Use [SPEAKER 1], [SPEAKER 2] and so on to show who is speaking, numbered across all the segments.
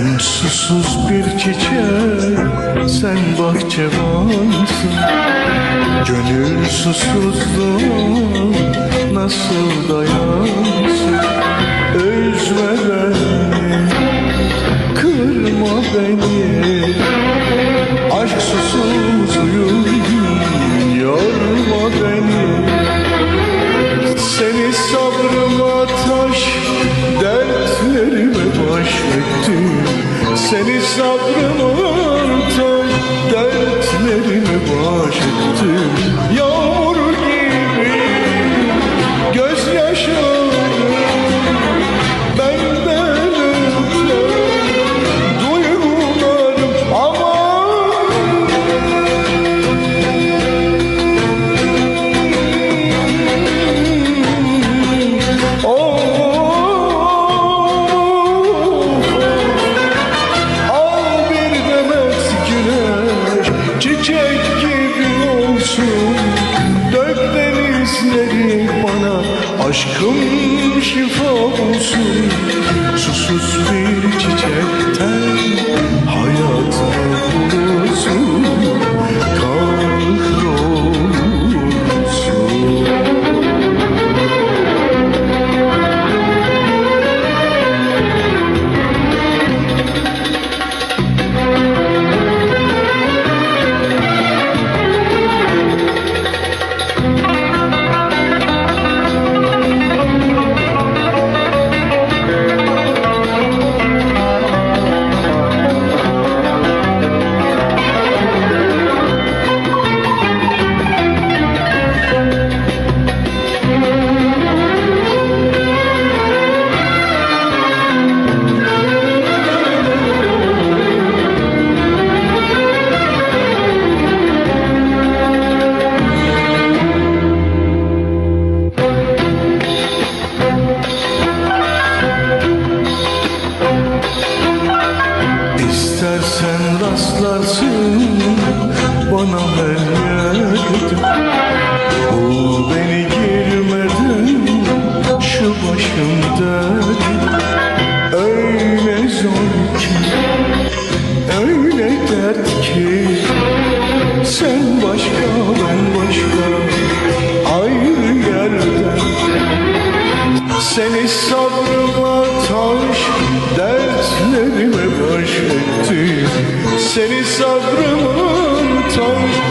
[SPEAKER 1] Ben susuz bir çiçek Sen bahçıvansın Gönül susuzluğu Nasıl dayansın? Üzme beni Kırma beni Seni sabrıma taş Dertlerime baş ettim Çiçek gibi olsun. Dök denizleri bana Aşkım şifa olsun. Susuz bir çiçekten Hayat İstersen rastlarsın bana her yerde Baş ettim Seni sabrıma taş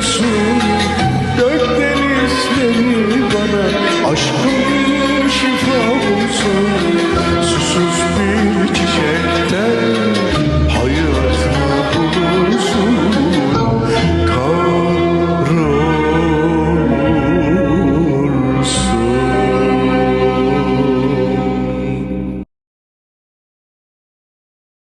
[SPEAKER 1] 属于